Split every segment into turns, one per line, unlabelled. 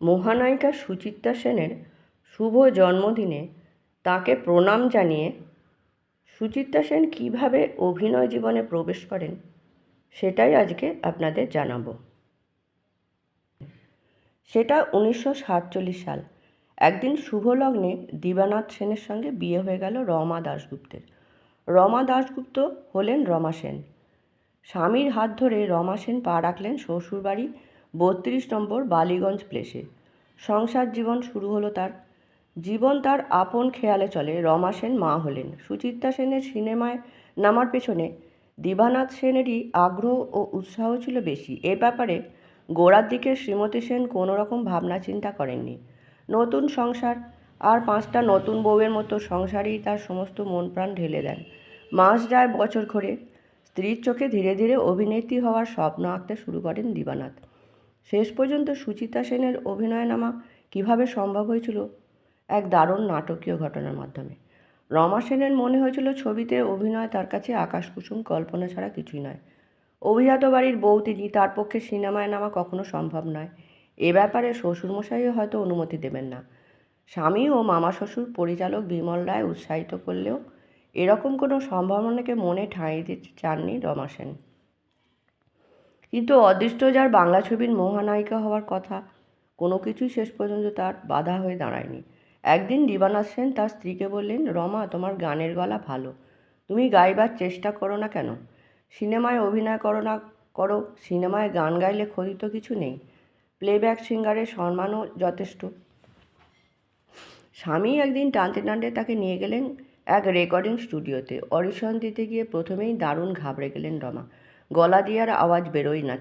মহানায়িকা সুচিত্রা সেনের শুভ জন্মদিনে তাকে প্রণাম জানিয়ে সুচিত্রা সেন কীভাবে অভিনয় জীবনে প্রবেশ করেন সেটাই আজকে আপনাদের জানাব। সেটা উনিশশো সাতচল্লিশ সাল। একদিন শুভ লগ্নে দিবানাথ সেনের সঙ্গে বিয়ে হয়ে গেল রমা দাশগুপ্তের। রমা দাশগুপ্ত হলেন রমা সেন। স্বামীর হাত ধরে রমা সেন পা রাখলেন শ্বশুরবাড়ি বত্রিশ নম্বর বালিগঞ্জ প্লেসে সংসার জীবন শুরু হলো তার। জীবন তার আপন খেয়ালে চলে, রমা সেন মা হলেন। সুচিত্রা সেনের সিনেমায় নামার পেছনে দিবানাথ সেনেরই আগ্রহ ও উৎসাহ ছিল বেশি। এ ব্যাপারে গোড়ার দিকে শ্রীমতী সেন কোনো রকম ভাবনা চিন্তা করেননি। নতুন সংসার আর পাঁচটা নতুন বউয়ের মতো সংসারেই তার সমস্ত মন প্রাণ ঢেলে দেন। মাস যায় বছর ঘরে, স্ত্রীর চোখে ধীরে ধীরে অভিনেত্রী হওয়ার স্বপ্ন আঁকতে শুরু করেন দিবানাথ। শেষ পর্যন্ত সুচিতা সেনের অভিনয় নামা কীভাবে সম্ভব হয়েছিল? এক দারুণ নাটকীয় ঘটনার মাধ্যমে। রমা সেনের মনে হয়েছিল ছবিতে অভিনয় তার কাছে আকাশকুসুম, কল্পনা ছাড়া কিছুই নয়। অভিজাত বাড়ির বউ তিনি তার পক্ষে সিনেমায় নামা কখনো সম্ভব নয়। এ ব্যাপারে শ্বশুরমশাইও হয়তো অনুমতি দেবেন না। স্বামী ও মামা শ্বশুর পরিচালক বিমল রায় উৎসাহিত করলেও এরকম কোনো সম্ভাবনাকে মনে ঠাঁই দিতে চাননি রমা সেন। কিন্তু অদৃষ্ট যার বাংলা ছবির মহানায়িকা হওয়ার কথা, কোনো কিছুই শেষ পর্যন্ত তার বাধা হয়ে দাঁড়ায়নি। একদিন দিবানাথ সেন তার স্ত্রীকে বললেন, রমা, তোমার গানের গলা ভালো। তুমি গাইবার চেষ্টা করো না কেন? সিনেমায় অভিনয় করো না, করো। সিনেমায় গান গাইলে ক্ষতি তো কিছু নেই। প্লেব্যাক সিঙ্গারের সম্মানও যথেষ্ট। স্বামী একদিন টানতে টানতে তাকে নিয়ে গেলেন এক রেকর্ডিং স্টুডিওতে। অডিশন দিতে গিয়ে প্রথমেই দারুণ ঘাবড়ে গেলেন রমা। গলা দিয়ে আর আওয়াজ বেরোয় না।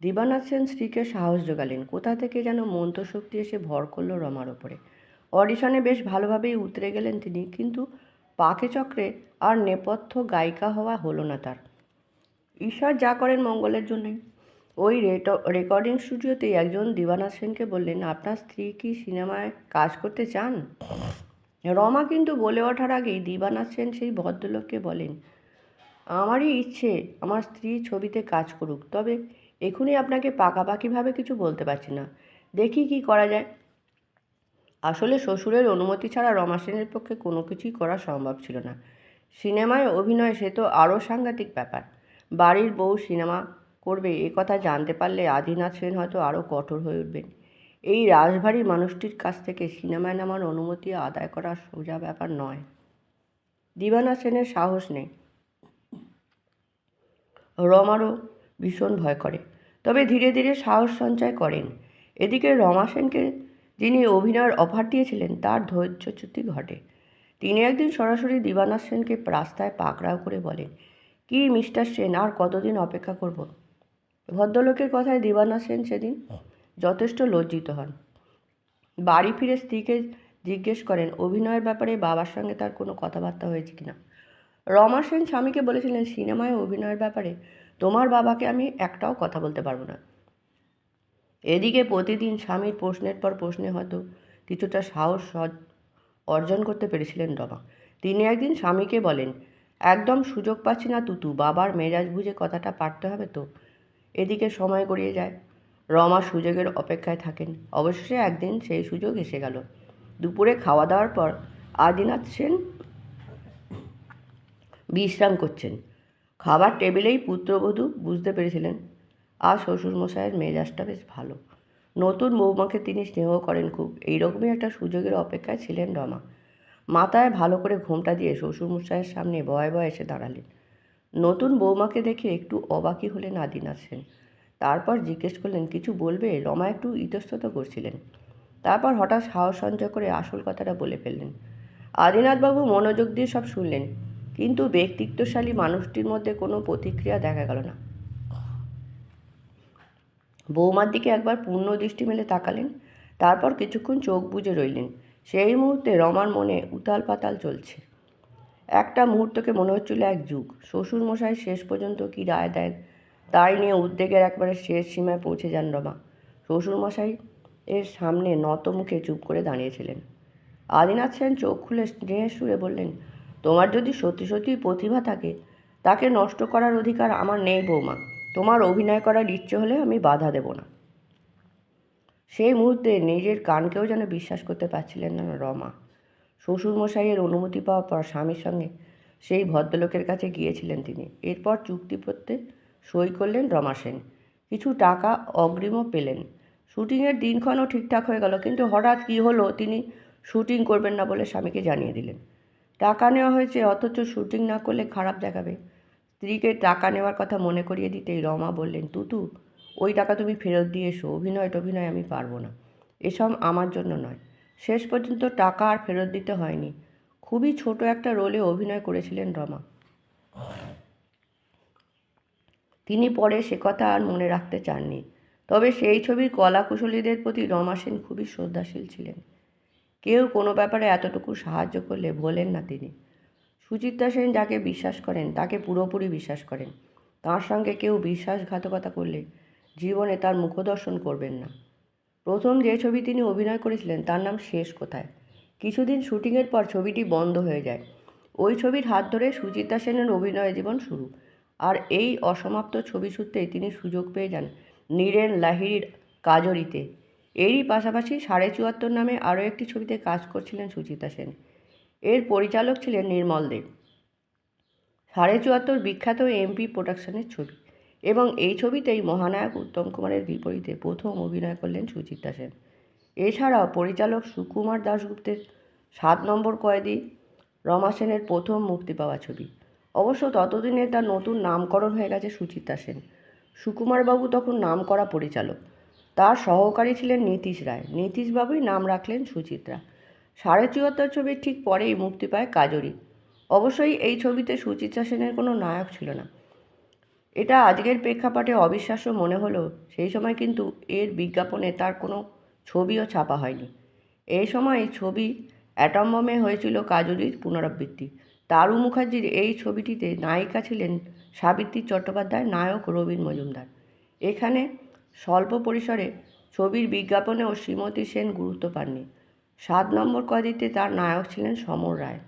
দিবানাথ সেন স্ত্রীকে সাহস জোগালেন কোথা থেকে যেন মন্ত্রশক্তি এসে ভর করল রমার ওপরে। অডিশনে বেশ ভালোভাবেই উতরে গেলেন তিনি, কিন্তু পাকে চক্রে আর নেপথ্য গায়িকা হওয়া হলো না তার। ঈশ্বর যা করেন মঙ্গলের জন্যই। ওই রেকর্ডিং স্টুডিওতেই একজন দিবানাথ সেনকে বললেন, আপনার স্ত্রী কি সিনেমায় কাজ করতে চান? রমা কিন্তু বলে ওঠার আগেই দিবানাথ সেন সেই ভদ্রলোককে বলেন আমারই ইচ্ছে আমার স্ত্রী ছবিতে কাজ করুক, তবে এখনই আপনাকে পাকাপাকিভাবে কিছু বলতে পারছি না। দেখি কি করা যায়। আসলে শ্বশুরের অনুমতি ছাড়া রমা সেনের পক্ষে কোনো কিছুই করা সম্ভব ছিল না। সিনেমায় অভিনয় সে তো আরও সাংঘাতিক ব্যাপার। বাড়ির বউ সিনেমা করবে এ কথা জানতে পারলে আদিনাথ সেন হয়তো আরও কঠোর হয়ে উঠবেন। এই রাজভারী মানুষটির কাছ থেকে সিনেমায় নামার অনুমতি আদায় করা সোজা ব্যাপার নয়। দিবানা সেনের সাহস নেই। রমারও ভীষণ ভয় করে। তবে ধীরে ধীরে সাহস সঞ্চয় করেন। এদিকে রমা সেনকে যিনি অভিনয়ের অফার দিয়েছিলেন, তার ধৈর্যচ্যুতি ঘটে। তিনি একদিন সরাসরি দিবানাথ সেনকে রাস্তায় পাকড়াও করে বলেন, কি মিস্টার সেন, আর কতদিন অপেক্ষা করব? ভদ্রলোকের কথায় দিবানাথ সেন সেদিন যথেষ্ট লজ্জিত হন। বাড়ি ফিরে স্ত্রীকে জিজ্ঞেস করেন, অভিনয়ের ব্যাপারে বাবার সঙ্গে তার কোনো কথাবার্তা হয়েছে কিনা রমা সেন স্বামীকে বলেছিলেন, সিনেমায় অভিনয়ের ব্যাপারে তোমার বাবাকে আমি একটাও কথা বলতে পারব না। এদিকে প্রতিদিন স্বামীর প্রশ্নের পর প্রশ্নে হয়তো কিছুটা সাহস অর্জন করতে পেরেছিলেন রমা। তিনি একদিন স্বামীকে বলেন, একদম সুযোগ পাচ্ছি না তুতু, বাবার মেজাজ বুঝে কথাটা পারতে হবে তো। এদিকে সময় গড়িয়ে যায়। রমা সুযোগের অপেক্ষায় থাকেন। অবশেষে একদিন সেই সুযোগ এসে গেল। দুপুরে খাওয়া দাওয়ার পর আদিনাথ সেন বিশ্রাম করছেন। খাবার টেবিলেই পুত্রবধূ বুঝতে পেরেছিলেন, আর শ্বশুরমশাইয়ের মেজাজটা বেশ ভালো। নতুন বৌমাকে তিনি স্নেহ করেন খুব। এইরকমই একটা সুযোগের অপেক্ষায় ছিলেন রমা। মাথায় ভালো করে ঘোমটা দিয়ে শ্বশুরমশাইয়ের সামনে ভয়ে ভয়ে এসে দাঁড়ালেন। নতুন বৌমাকে দেখে একটু অবাকই হলেন আদিনাথ সেন। তারপর জিজ্ঞেস করলেন, কিছু বলবে? রমা একটু ইতস্তত করছিলেন। তারপর হঠাৎ সাহস সঞ্চয় করে আসল কথাটা বলে ফেললেন। আদিনাথবাবু মনোযোগ দিয়ে সব শুনলেন। কিন্তু ব্যক্তিত্বশালী মানুষটির মধ্যে কোনো প্রতিক্রিয়া দেখা গেল না। বৌমার দিকে একবার পূর্ণ দৃষ্টি মেলে তাকালেন, তারপর কিছুক্ষণ চোখ বুজে রইলেন। সেই মুহূর্তে রমার মনে উতাল পাতাল চলছে। একটা মুহূর্তকে মনে হচ্ছিল এক যুগ। শ্বশুরমশাই শেষ পর্যন্ত কী রায় দেন, তাই নিয়ে উদ্বেগের একবারে শেষ সীমায় পৌঁছে যান রমা। শ্বশুরমশাই এর সামনে নত মুখে চুপ করে দাঁড়িয়েছিলেন আদিনাথ সেন চোখ খুলে স্নেহের সুরে বললেন তোমার যদি সত্যি সত্যি প্রতিভা থাকে, তাকে নষ্ট করার অধিকার আমার নেই বৌমা। তোমার অভিনয় করার ইচ্ছে হলে আমি বাধা দেব না। সেই মুহূর্তে নিজের কানকেও যেন বিশ্বাস করতে পারছিলেন না রমা। শ্বশুরমশাইয়ের অনুমতি পাওয়ার পর স্বামীর সঙ্গে সেই ভদ্রলোকের কাছে গিয়েছিলেন তিনি। এরপর চুক্তিপত্রে সই করলেন রমা সেন। কিছু টাকা অগ্রিমও পেলেন। শুটিংয়ের দিনক্ষণও ঠিকঠাক হয়ে গেল, কিন্তু হঠাৎ কী হলো তিনি শুটিং করবেন না বলে স্বামীকে জানিয়ে দিলেন। টাকা নেওয়া হয়েছে, অথচ শুটিং না করলে খারাপ দেখাবে। স্ত্রীকে টাকা নেওয়ার কথা মনে করিয়ে দিতেই রমা বললেন, তুতু, ওই টাকা তুমি ফেরত দিয়ে এসো, অভিনয় টভিনয় আমি পারব না। এসব আমার জন্য নয়। শেষ পর্যন্ত টাকা আর ফেরত দিতে হয়নি। খুবই ছোট একটা রোলে অভিনয় করেছিলেন রমা। তিনি পরে সে কথা আর মনে রাখতে চাননি। তবে সেই ছবির কলাকুশলীদের প্রতি রমা সেন খুবই শ্রদ্ধাশীল ছিলেন। কেউ কোনো ব্যাপারে এতটুকু সাহায্য করলে ভোলেন না তিনি। সুচিত্রা সেন যাকে বিশ্বাস করেন, তাকে পুরোপুরি বিশ্বাস করেন। তার সঙ্গে কেউ বিশ্বাসঘাতকতা করলে জীবনে তার মুখদর্শন করবেন না। প্রথম যে ছবি তিনি অভিনয় করেছিলেন, তার নাম শেষ কোথায়? কিছুদিন শুটিংয়ের পর ছবিটি বন্ধ হয়ে যায়। ওই ছবির হাত ধরে সুচিত্রা সেনের অভিনয় জীবন শুরু। আর এই অসমাপ্ত ছবি সূত্রেই তিনি সুযোগ পেয়ে যান নীরেন লাহিড়ির কাজরিতে। এরই পাশাপাশি সাড়ে চুয়াত্তর নামে আরও একটি ছবিতে কাজ করছিলেন সুচিত্রা সেন। এর পরিচালক ছিলেন নির্মল দেব। সাড়ে চুয়াত্তর বিখ্যাত এমপি প্রোডাকশনের ছবি এবং এই ছবিতেই মহানায়ক উত্তম কুমারের বিপরীতে প্রথম অভিনয় করলেন সুচিত্রা সেন। এছাড়াও পরিচালক সুকুমার দাশগুপ্তের সাত নম্বর কয়েদি রমা সেনের প্রথম মুক্তি পাওয়া ছবি। অবশ্য ততদিনে তার নতুন নামকরণ হয়ে গেছে সুচিত্রা সেন। সুকুমারবাবু তখন নামকরা পরিচালক। তার সহকারী ছিলেন নীতিশ রায়। নীতিশবাবুই নাম রাখলেন সুচিত্রা। সাড়ে চুয়াত্তর ছবির ঠিক পরেই মুক্তি পায় কাজরি। অবশ্যই এই ছবিতে সুচিত্রা সেনের কোনো নায়ক ছিল না। এটা আজকের প্রেক্ষাপটে অবিশ্বাস্য মনে হলেও সেই সময় কিন্তু এর বিজ্ঞাপনে তার কোনো ছবিও ছাপা হয়নি। এই সময় ছবি অ্যাটম্বমে হয়েছিল কাজুরির পুনরাবৃত্তি। তারু মুখার্জির এই ছবিটিতে নায়িকা ছিলেন সাবিত্রী চট্টোপাধ্যায়, নায়ক রবীন মজুমদার। এখানে স্বল্প পরিসরে ছবির বিজ্ঞাপনেও শ্রীমতী সেন গুরুত্ব পাননি। সাত নম্বর কদিতে তার নায়ক ছিলেন সমর রায়।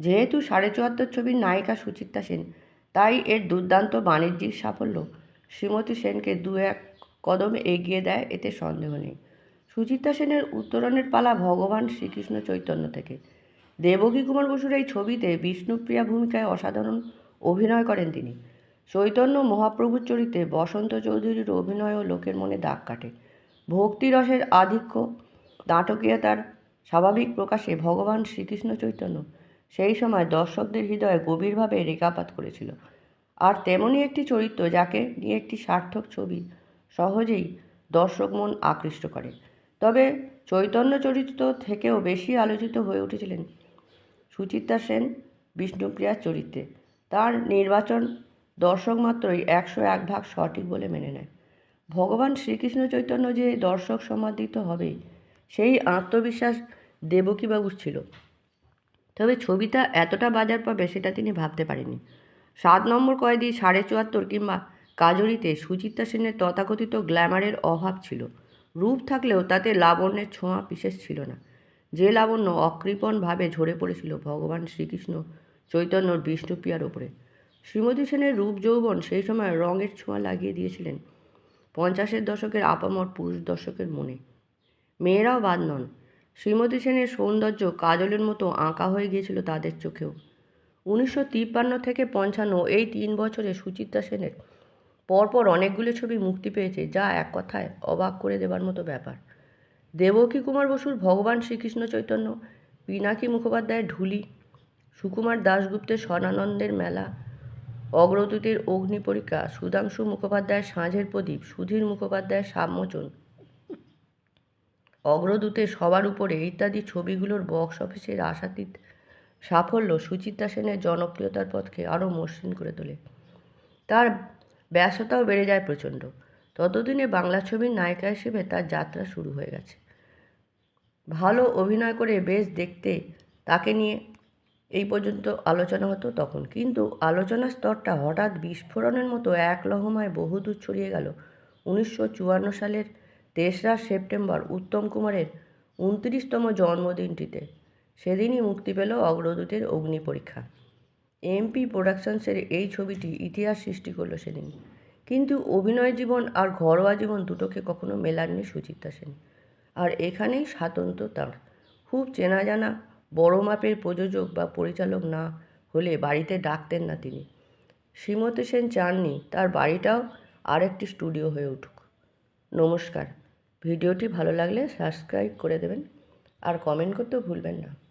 যেহেতু সাড়ে চুয়াত্তর ছবির নায়িকা সুচিত্রা সেন, তাই এর দুর্দান্ত বাণিজ্যিক সাফল্য শ্রীমতী সেনকে দু এক কদম এগিয়ে দেয় এতে সন্দেহ নেই। সুচিত্রা সেনের উত্তরণের পালা ভগবান শ্রীকৃষ্ণ চৈতন্য থেকে। দেবকী কুমার বসুর এই ছবিতে বিষ্ণুপ্রিয়া ভূমিকায় অসাধারণ অভিনয় করেন তিনি। চৈতন্য মহাপ্রভুর চরিত্রে বসন্ত চৌধুরীর অভিনয়ও লোকের মনে দাগ কাটে। ভক্তিরসের আধিক্য নাটকীয়তার স্বাভাবিক প্রকাশে ভগবান শ্রীকৃষ্ণ চৈতন্য সেই সময় দর্শকদের হৃদয়ে গভীরভাবে রেখাপাত করেছিল। আর তেমনই একটি চরিত্র যাকে নিয়ে একটি সার্থক ছবি সহজেই দর্শক মন আকৃষ্ট করে। তবে চৈতন্য চরিত্র থেকেও বেশি আলোচিত হয়ে উঠেছিলেন সুচিত্রা সেন, বিষ্ণুপ্রিয়ার চরিত্রে। তার নির্বাচন দর্শক মাত্রই একশো এক ভাগ সঠিক বলে মেনে নেয়। ভগবান শ্রীকৃষ্ণ চৈতন্য যে দর্শক সমাদিত হবে, সেই আত্মবিশ্বাস দেবকীবাবুর ছিল। তবে ছবিটা এতটা বাজার পাবে সেটা তিনি ভাবতে পারেননি। সাত নম্বর কয়েদি সাড়ে চুয়াত্তর কিংবা কাজরিতে সুচিত্রা সেনের তথাকথিত গ্ল্যামারের অভাব ছিল। রূপ থাকলেও তাতে লাবণ্যের ছোঁয়া বিশেষ ছিল না। যে লাবণ্য অকৃপণভাবে ঝরে পড়েছিল ভগবান শ্রীকৃষ্ণ চৈতন্যর বিষ্ণুপ্রিয়ার ওপরে শ্রীমতী সেনের রূপ যৌবন সেই সময় রঙের ছোঁয়া লাগিয়ে দিয়েছিলেন পঞ্চাশের দশকের আপামর পুরুষ দর্শকের মনে। মেয়েরাও বাদ নন। শ্রীমতী সেনের সৌন্দর্য কাজলের মতো আঁকা হয়ে গিয়েছিল তাদের চোখেও। উনিশশো তিপ্পান্ন থেকে পঞ্চান্ন এই তিন বছরে সুচিত্রা সেনের পরপর অনেকগুলো ছবি মুক্তি পেয়েছে যা এক কথায় অবাক করে দেবার মতো ব্যাপার। দেবকী কুমার বসুর ভগবান শ্রীকৃষ্ণ চৈতন্য, পিনাকি মুখোপাধ্যায়ের ঢুলি, সুকুমার দাশগুপ্তের স্বর্ণানন্দের মেলা অগ্রদূতের অগ্নি পরীক্ষা সুধাংশু মুখোপাধ্যায়ের সাঁঝের প্রদীপ, সুধীর মুখোপাধ্যায়ের সাবমোচন অগ্রদূতের সবার উপরে ইত্যাদি ছবিগুলোর বক্স অফিসের আশাতীত সাফল্য সুচিত্রা সেনের জনপ্রিয়তার পথকে আরও মসৃণ করে তোলে। তার ব্যস্ততাও বেড়ে যায় প্রচণ্ড। ততদিনে বাংলা ছবির নায়িকা হিসেবে তার যাত্রা শুরু হয়ে গেছে। ভালো অভিনয় করে বেশ দেখতে তাকে নিয়ে এই পর্যন্ত আলোচনা হতো তখন। কিন্তু আলোচনার স্তরটা হঠাৎ বিস্ফোরণের মতো এক লহমায় বহুদূর ছড়িয়ে গেল। উনিশশো চুয়ান্ন সালের তেসরা সেপ্টেম্বর উত্তম কুমারের উনত্রিশতম জন্মদিনটিতে সেদিনই মুক্তি পেল অগ্রদূতের অগ্নি পরীক্ষা। এমপি প্রোডাকশনসের এই ছবিটি ইতিহাস সৃষ্টি করল সেদিন। কিন্তু অভিনয় জীবন আর ঘরোয়া জীবন দুটোকে কখনো মেলাননি সুচিত্রা সেন। আর এখানেই স্বাতন্ত্র্য তাঁর। খুব চেনা জানা বড় মাপের প্রযোজক বা পরিচালক না হলে বাড়িতে ডাকতেন না তিনি। শ্রীমতী সেন চাননি, তার বাড়িটাও আরেকটি স্টুডিও হয়ে উঠুক। নমস্কার। ভিডিওটি ভালো লাগলে সাবস্ক্রাইব করে দেবেন আর কমেন্ট করতেও ভুলবেন না।